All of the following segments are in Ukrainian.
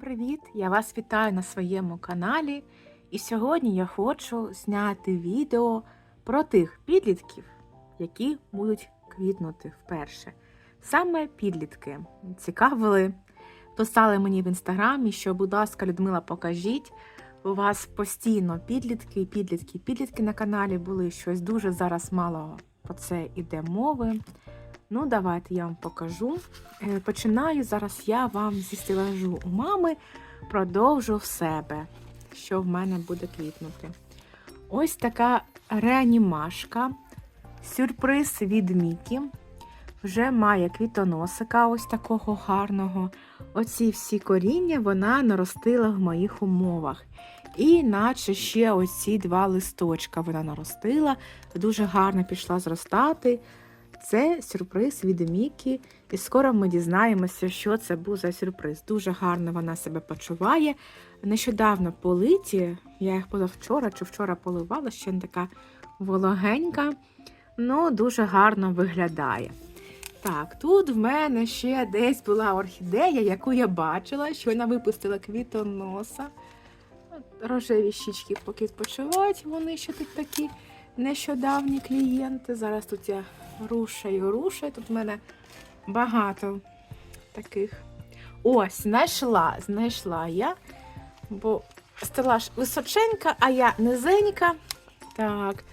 Привіт! Я вас вітаю на своєму каналі. І сьогодні я хочу зняти відео про тих підлітків, які будуть квітнути вперше. Саме підлітки цікавили, писали мені в інстаграмі, що, будь ласка, Людмила, покажіть. У вас постійно підлітки, підлітки, підлітки на каналі були щось дуже зараз мало про це іде мови. Ну, давайте я вам покажу. Е, Починаю зараз я вам зі стелажу у мами, продовжу в себе, що в мене буде квітнути. Ось така реанімашка, сюрприз від Мікі. Вже має квітоносика ось такого гарного. Оці всі коріння вона наростила в моїх умовах. І наче ще ось ці два листочка вона наростила, дуже гарно пішла зростати. Це сюрприз від Мікі, і скоро ми дізнаємося, що це був за сюрприз. Дуже гарно вона себе почуває. Нещодавно политі, я їх позавчора чи вчора поливала, ще не така вологенька, ну дуже гарно виглядає. Так, тут в мене ще десь була орхідея, яку я бачила, що вона випустила квітоноса. Рожеві щічки поки відпочивають, вони ще тут такі нещодавні клієнти. Зараз тут я рушаю, рушаю. Тут в мене багато таких. Ось, знайшла, знайшла я. Бо стелаж височенька, а я низенька. Так,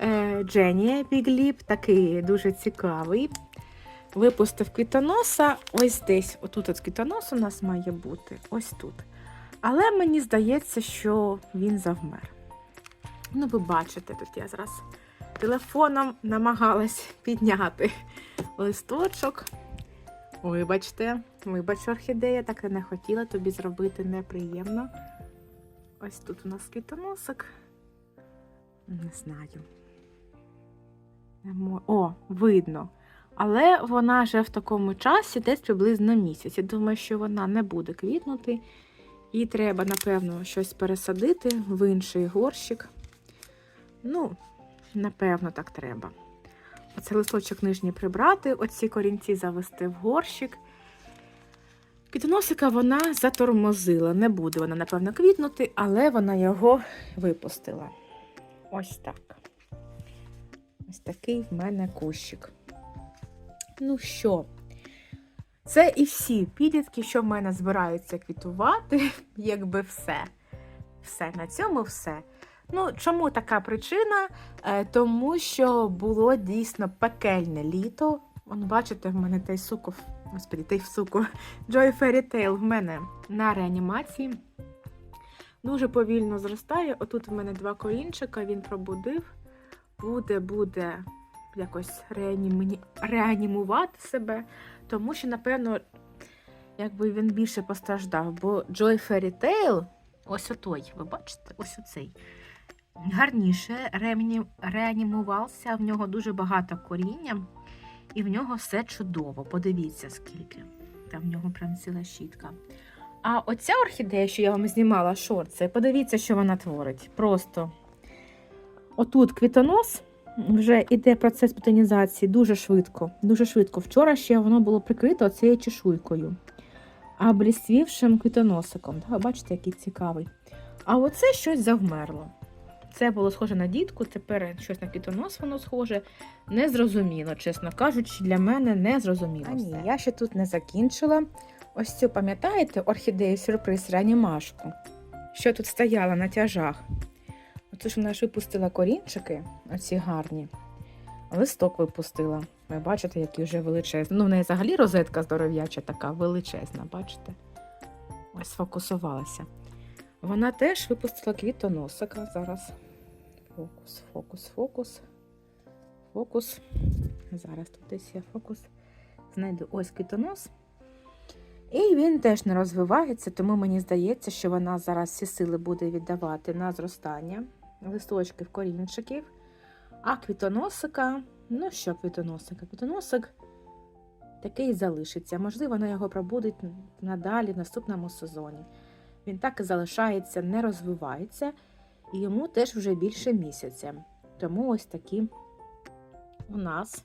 е, Дженні Бігліп, такий дуже цікавий. Випустив квітоноса. Ось десь. Отут от квітонос у нас має бути. Ось тут. Але мені здається, що він завмер. Ну, ви бачите, тут я зараз телефоном намагалась підняти листочок. Вибачте, вибач, орхідея, так я не хотіла тобі зробити неприємно. Ось тут у нас квітоносик. Не знаю. О, видно. Але вона вже в такому часі десь приблизно місяць. Я думаю, що вона не буде квітнути. Їй треба, напевно, щось пересадити в інший горщик. Ну, напевно, так треба. Оце листочок нижній прибрати, оці корінці завести в горщик. Квітоносика вона затормозила. Не буде вона, напевно, квітнути, але вона його випустила. Ось так. Ось такий в мене кущик. Ну що, це і всі підлітки, що в мене збираються квітувати, якби все. Все, на цьому все. Ну, чому така причина? Е, тому що було дійсно пекельне літо. Вон, бачите, в мене той суко, господі, той суко, Joy Fairy Tail в мене на реанімації. Дуже повільно зростає. Отут в мене два корінчика, він пробудив. Буде, буде якось реанімі... реанімувати себе, тому що, напевно, якби він більше постраждав. Бо Joy Fairy Tail, ось отой, ви бачите, ось оцей гарніше реані- реанімувався, в нього дуже багато коріння, і в нього все чудово. Подивіться, скільки. Там в нього прям ціла щітка. А оця орхідея, що я вам знімала шорти, подивіться, що вона творить. Просто отут квітонос. Вже йде процес бутонізації дуже швидко. Дуже швидко. Вчора ще воно було прикрито цією чешуйкою, а блісвівшим квітоносиком. Бачите, який цікавий. А оце щось завмерло. Це було схоже на дітку, тепер щось на квітонос воно схоже. Незрозуміло, чесно кажучи, для мене не зрозуміло. А ні, я ще тут не закінчила. Ось цю, пам'ятаєте, орхідею сюрприз реанімашку, що тут стояла на тяжах. Оце ж вона ж випустила корінчики, оці гарні. Листок випустила. Ви бачите, який вже величезний. Ну, в неї взагалі розетка здоров'яча така величезна, бачите? Ось сфокусувалася. Вона теж випустила квітоносика. Зараз фокус, фокус, фокус. Фокус. Зараз тут десь я фокус. Знайду ось квітонос. І він теж не розвивається, тому мені здається, що вона зараз всі сили буде віддавати на зростання листочків, корінчиків. А квітоносика, ну що квітоносика? Квітоносик такий залишиться. Можливо, вона його пробудить надалі в наступному сезоні. Він так і залишається, не розвивається, і йому теж вже більше місяця. Тому ось такі у нас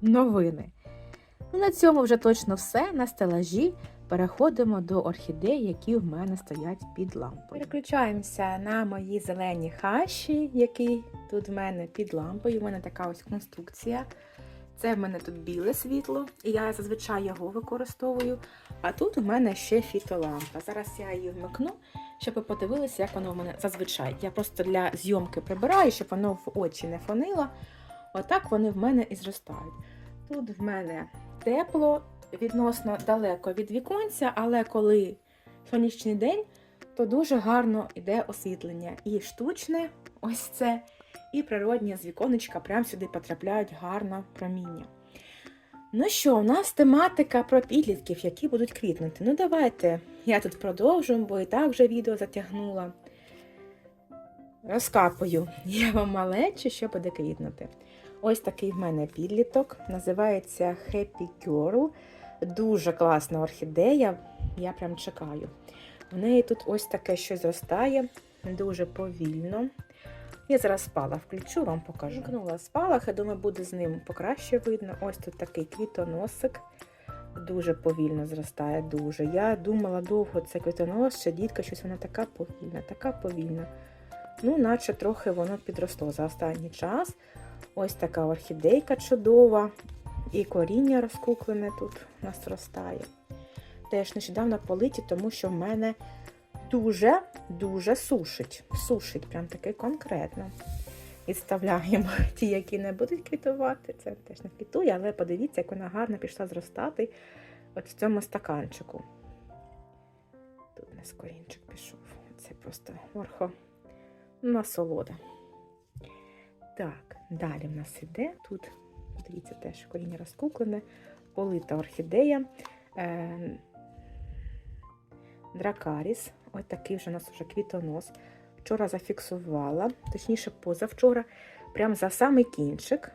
новини. Ну, на цьому вже точно все. На стелажі переходимо до орхідей, які в мене стоять під лампою. Переключаємося на мої зелені хащі, які тут в мене під лампою. У мене така ось конструкція. Це в мене тут біле світло, і я зазвичай його використовую. А тут у мене ще фітолампа. Зараз я її вмикну, щоб ви подивилися, як воно в мене зазвичай. Я просто для зйомки прибираю, щоб воно в очі не фонило. Отак вони в мене і зростають. Тут в мене тепло, відносно далеко від віконця, але коли сонячний день, то дуже гарно йде освітлення. І штучне, ось це, і природні з віконечка прямо сюди потрапляють гарно проміння. Ну що, у нас тематика про підлітків, які будуть квітнути. Ну, давайте я тут продовжу, бо і так вже відео затягнула. Розкапую я вам малече, що буде квітнути. Ось такий в мене підліток, називається Happy Girl. Дуже класна орхідея, я прям чекаю. В неї тут ось таке щось зростає, дуже повільно. Я зараз спалах включу, вам покажу. Вмкнула спалах, я думаю, буде з ним покраще видно. Ось тут такий квітоносик. Дуже повільно зростає, дуже. Я думала довго, це квітонос, ще дітка, щось вона така повільна, така повільна. Ну, наче трохи воно підросло за останній час. Ось така орхідейка чудова. І коріння розкуклене тут у нас ростає. Теж нещодавно политі, тому що в мене дуже-дуже сушить. Сушить, прям таки конкретно. Відставляємо ті, які не будуть квітувати. Це теж не квітує, але подивіться, як вона гарно пішла зростати от в цьому стаканчику. Тут у нас корінчик пішов. Це просто орхо насолода. Так, далі в нас іде тут, дивіться, теж коріння розкуклене, полита орхідея. Е, Дракаріс. Ось такий вже у нас вже квітонос. Вчора зафіксувала, точніше, позавчора, прямо за самий кінчик.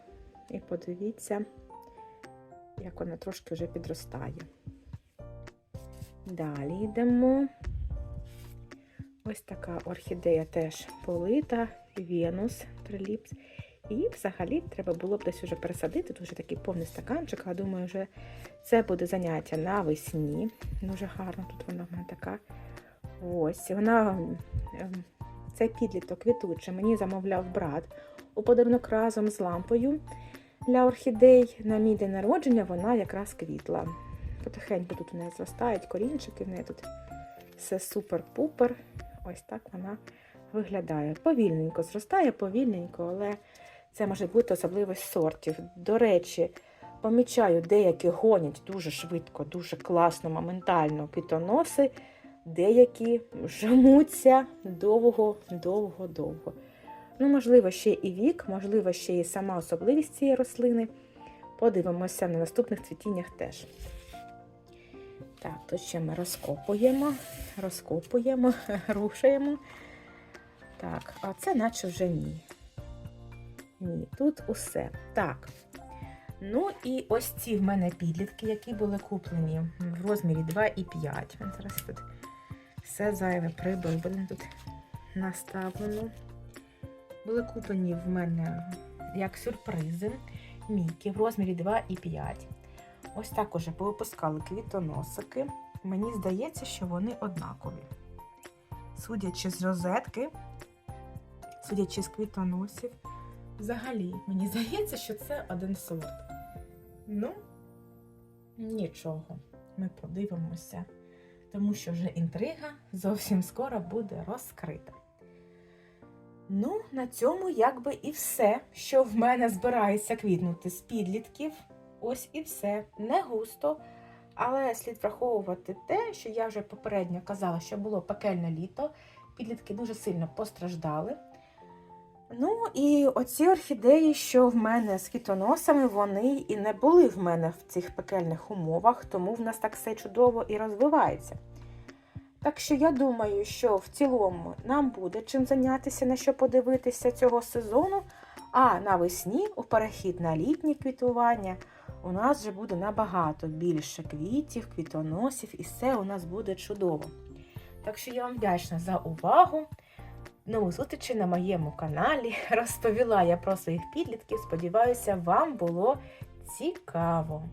І подивіться, як вона трошки вже підростає. Далі йдемо. Ось така орхідея теж полита, Венус триліпс. І взагалі треба було б десь вже пересадити. Тут вже такий повний стаканчик, а думаю, вже це буде заняття навесні. Дуже гарно тут вона в мене така. Ось, вона ем, це підліток квітучий. Мені замовляв брат у подарунок разом з лампою для орхідей. На мій день народження вона якраз квітла. Потихеньку тут у неї зростають корінчики, в неї тут все супер-пупер. Ось так вона виглядає. Повільненько зростає, повільненько, але це може бути особливість сортів. До речі, помічаю, деякі гонять дуже швидко, дуже класно, моментально квітоноси, деякі жмуться довго, довго, довго. Ну, можливо, ще і вік, можливо, ще і сама особливість цієї рослини. Подивимося на наступних цвітіннях теж. Так, тут ще ми розкопуємо, розкопуємо, рушаємо. Так, а це наче вже ні. Ні, тут усе. Так. Ну і ось ці в мене підлітки, які були куплені в розмірі 2,5. Зараз тут все зайве прибив, буде тут наставлено. Були куплені в мене як сюрпризи міки в розмірі 2,5. Ось так уже повипускали квітоносики. Мені здається, що вони однакові. Судячи з розетки, судячи з квітоносів, взагалі, мені здається, що це один сорт. Ну, нічого, ми подивимося, тому що вже інтрига зовсім скоро буде розкрита. Ну, на цьому якби і все, що в мене збирається квітнути з підлітків. Ось і все. Не густо. Але слід враховувати те, що я вже попередньо казала, що було пекельне літо. Підлітки дуже сильно постраждали. Ну, і оці орхідеї, що в мене з квітоносами, вони і не були в мене в цих пекельних умовах, тому в нас так все чудово і розвивається. Так що я думаю, що в цілому нам буде чим зайнятися, на що подивитися цього сезону. А навесні, у перехід на літнє квітування, у нас вже буде набагато більше квітів, квітоносів, і все у нас буде чудово. Так що я вам вдячна за увагу. Нову зустрічі на моєму каналі. Розповіла я про своїх підлітків. Сподіваюся, вам було цікаво.